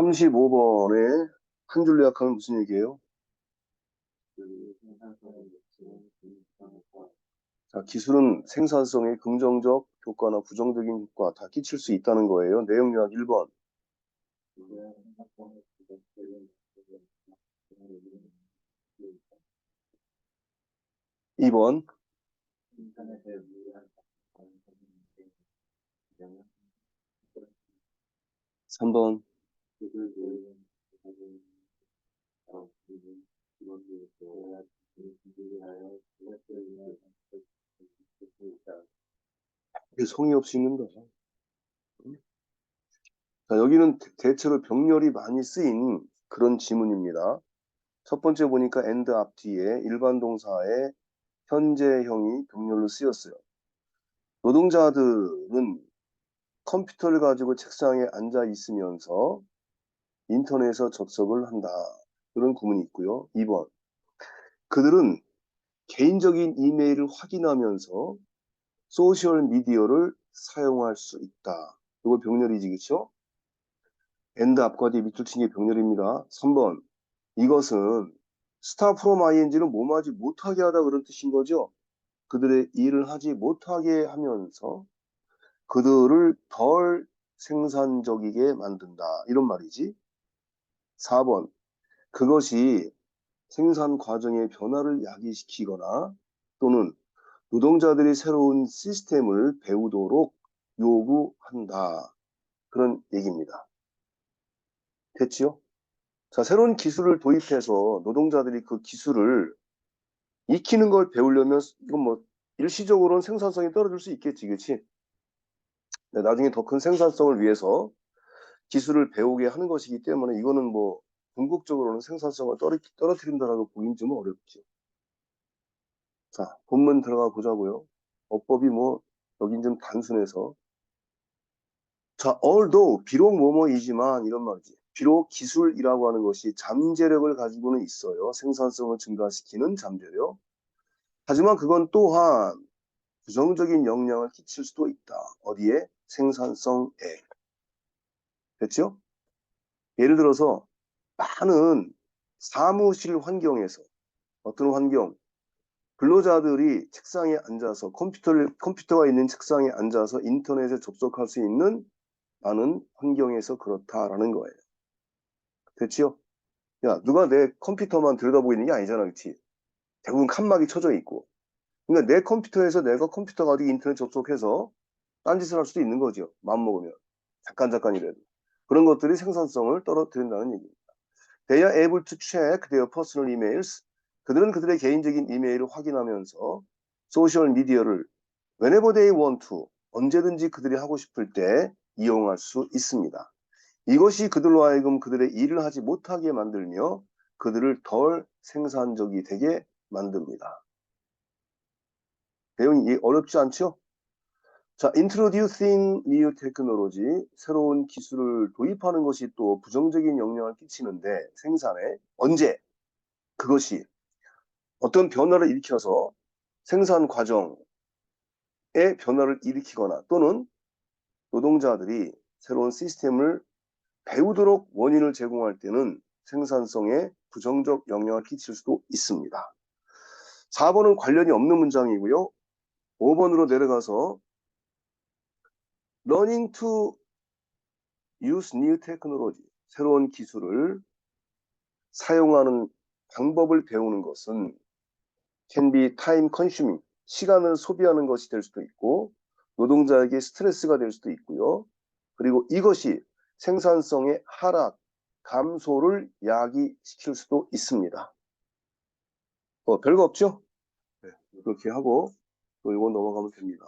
35번에 한 줄로 약하면 무슨 얘기예요? 자, 기술은 생산성에 긍정적 효과나 부정적인 효과 다 끼칠 수 있다는 거예요. 내용 요약 1번. 2번. 3번. ' 이게 성의 없이 읽는다. 응? 자, 여기는 대- 대체로 병렬이 많이 쓰인 그런 지문입니다. 첫 번째 보니까 end 앞뒤에 일반 동사의 현재형이 병렬로 쓰였어요. 노동자들은 컴퓨터를 가지고 책상에 앉아 있으면서 인터넷에서 접속을 한다. 그런 구문이 있고요. 2번. 그들은 개인적인 이메일을 확인하면서 소셜 미디어를 사용할 수 있다. 이거 병렬이지, 그쵸? 엔드 앞과 뒤 밑줄 친 게 병렬입니다. 3번. 이것은 스타 프롬 ing는 몸하지 못하게 하다 그런 뜻인 거죠. 그들의 일을 하지 못하게 하면서 그들을 덜 생산적이게 만든다. 이런 말이지. 4번. 그것이 생산 과정의 변화를 야기시키거나 또는 노동자들이 새로운 시스템을 배우도록 요구한다. 그런 얘기입니다. 됐지요? 자, 새로운 기술을 도입해서 노동자들이 그 기술을 익히는 걸 배우려면 이건 뭐 일시적으로는 생산성이 떨어질 수 있겠지, 그렇지? 나중에 더 큰 생산성을 위해서 기술을 배우게 하는 것이기 때문에 이거는 뭐 궁극적으로는 생산성을 떨어, 떨어뜨린다라고 보긴 좀 어렵죠. 자, 본문 들어가 보자고요. 어법이 뭐 여긴 좀 단순해서 자, although 비록 뭐뭐이지만 이런 말이지. 비록 기술이라고 하는 것이 잠재력을 가지고는 있어요. 생산성을 증가시키는 잠재력. 하지만 그건 또한 부정적인 영향을 끼칠 수도 있다. 어디에? 생산성에. 됐죠? 예를 들어서 많은 사무실 환경에서 어떤 환경 근로자들이 책상에 앉아서 컴퓨터를 컴퓨터가 있는 책상에 앉아서 인터넷에 접속할 수 있는 많은 환경에서 그렇다라는 거예요. 됐지요? 야, 누가 내 컴퓨터만 들여다보고 있는 게 아니잖아, 그치? 대부분 칸막이 쳐져 있고. 그러니까 내 컴퓨터에서 내가 컴퓨터 가지고 인터넷 접속해서 딴짓을 할 수도 있는 거죠. 마음먹으면. 잠깐 잠깐이라도. 그런 것들이 생산성을 떨어뜨린다는 얘기입니다. They are able to check their personal emails. 그들은 그들의 개인적인 이메일을 확인하면서 소셜 미디어를 whenever they want to 언제든지 그들이 하고 싶을 때 이용할 수 있습니다. 이것이 그들로 하여금 그들의 일을 하지 못하게 만들며 그들을 덜 생산적이 되게 만듭니다. 내용이 어렵지 않죠? 자, introducing new technology, 새로운 기술을 도입하는 것이 또 부정적인 영향을 끼치는데 생산에 언제 그것이 어떤 변화를 일으켜서 생산 과정에 변화를 일으키거나 또는 노동자들이 새로운 시스템을 배우도록 원인을 제공할 때는 생산성에 부정적 영향을 끼칠 수도 있습니다. 4번은 관련이 없는 문장이고요. 5번으로 내려가서 learning to use 새로운 기술을 사용하는 방법을 배우는 것은 can be time consuming, 시간을 소비하는 것이 될 수도 있고 노동자에게 스트레스가 될 수도 있고요. 그리고 이것이 생산성의 하락, 감소를 야기시킬 수도 있습니다. 뭐 별거 없죠? 네, 그렇게 하고 또 이거 넘어가면 됩니다.